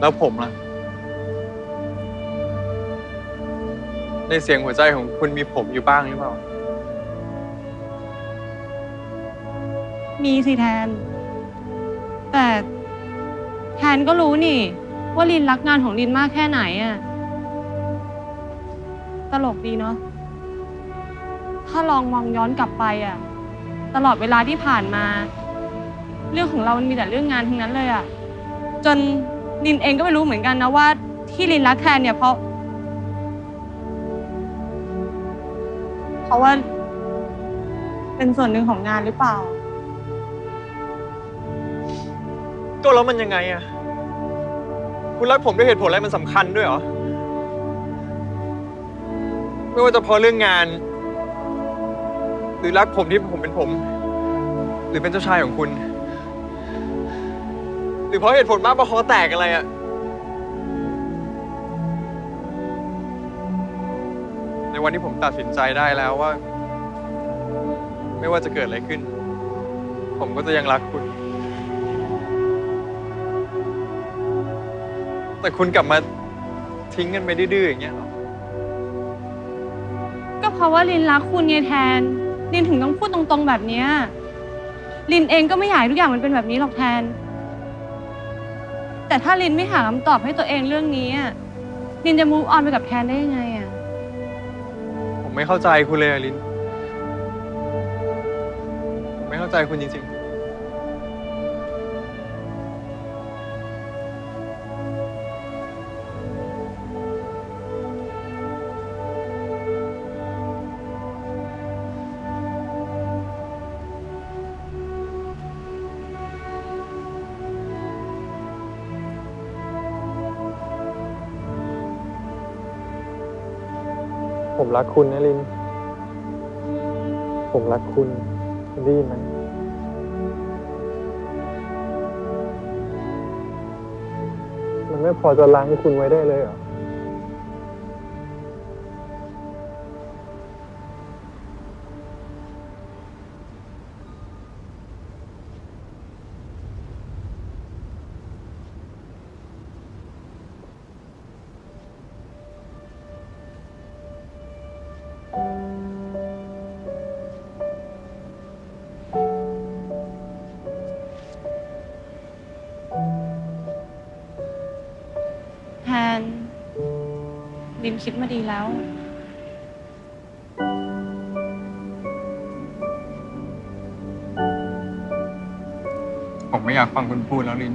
แล้วผมล่ะ ในเสียงหัวใจของคุณมีผมอยู่บ้างหรือเปล่า มีสิแทน แต่แทนก็รู้นี่ ว่าลินรักงานของลินมากแค่ไหนอะตลกดีเนาะ ถ้าลองมองย้อนกลับไปอะตลอดเวลาที่ผ่านมา เรื่องของเรามันมีแต่เรื่องงานทั้งนั้นเลยอะจน ลินเองก็ไม่รู้เหมือนกันนะว่าที่ลินรักแทนเนี่ยเพราะ เพราะว่า เป็นส่วนหนึ่งของงานหรือเปล่า ก็แล้วมันยังไงอะคุณรักผมด้วยเหตุผลอะไรมันสำคัญด้วยเหรอ ไม่ว่าจะเพราะเรื่องงาน หรือรักผมที่ผมเป็นผม หรือเป็นเจ้าชายของคุณ รือเพราะเหตุผลมากเพระคอแตกอะไรอะในวันที่ผมตัดสินใจได้แล้วว่า ไม่ว่าจะเกิดอะไรขึ้น ผมก็จะยังรักคุณ แต่คุณกลับมาทิ้งกันไปดื้อๆอย่างเงี้ยหรอ ก็เพราะว่าลินรักคุณไงแทน ลินถึงต้องพูดตรงๆแบบเนี้ยลินเองก็ไม่อยากให้ทุกอย่างมันเป็นแบบนี้หรอกแทน แต่ถ้าลินไม่หาคำตอบให้ตัวเองเรื่องนี้อะลินจะมูฟออนไปกับแทนได้ยังไงอะผมไม่เข้าใจคุณเลยอะลิน ผมไม่เข้าใจคุณจริงๆ ผมรักคุณนะลิน ผมรักคุณคุณได้ยินไหมมันไม่พอจะล้างคุณไว้ได้เลยเหรอ แทนลินคิดมาดีแล้ว ผมไม่อยากฟังคุณพูดแล้วลิน